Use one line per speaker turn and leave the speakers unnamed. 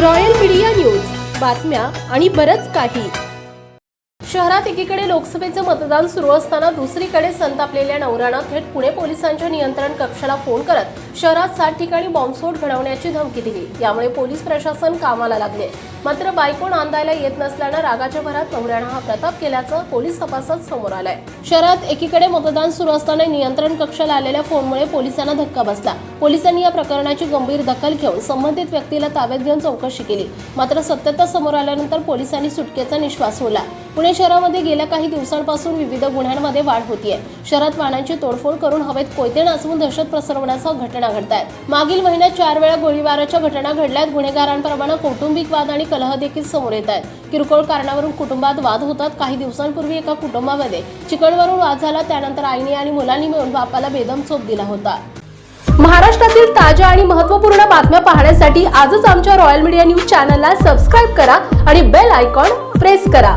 Royal media news. बातम्या आणि बरंच काही. शहरात एकीकडे लोकसभेचं मतदान सुरू असताना दुसरीकडे संतापलेल्या नवऱ्यानं थेट पुणे पोलिसांच्या नियंत्रण कक्षाला फोन करत शहरात सात ठिकाणी बॉम्बस्फोट घडवण्याची धमकी दिली. यामुळे पोलीस प्रशासन कामाला लागले. मात्र बायको नांदायला येत नसल्यानं रागाच्या भरात नवऱ्यानं हा प्रताप केल्याचं पोलीस तपासात समोर आलंय. शहरात एकीकडे मतदान सुरू असताना नियंत्रण कक्षाला आलेल्या फोनमुळे पोलिसांना धक्का बसला. पोलिसांनी या प्रकरणाची गंभीर दखल घेऊन संबंधित व्यक्तीला ताब्यात घेऊन चौकशी केली. मात्र सत्यता समोर आल्यानंतर पोलिसांनी सुटकेचा निश्वास सोडला पुणे शहरामध्ये गेल्या काही दिवसांपासून विविध गुन्ह्यांमध्ये वाढ होतीये. शहरात वाहनांची तोडफोड करून हवेत कोयते नाचवून दहशत पसरवण्याच्या घटना घडतायत. मागील महिन्यात चार वेळा गोळीबाराच्या घटना घडल्यात. गुन्हेगारांप्रमाणे कौटुंबिक वाद आणि कलह देखील समोर येत आहेत किरकोळ कारणावरून कुटुंबात वाद होतात. काही दिवसांपूर्वी एका कुटुंबामध्ये चिकनवरून वाद झाला. त्यानंतर आईने आणि मुलांनी मिळून बापाला बेदम चोप दिला होता. महाराष्ट्रातील ताज्या आणि महत्त्वपूर्ण बातम्या पाहण्यासाठी आजच आमच्या रॉयल मीडिया न्यूज चॅनलला सबस्क्राईब करा आणि बेल आयकॉन प्रेस करा.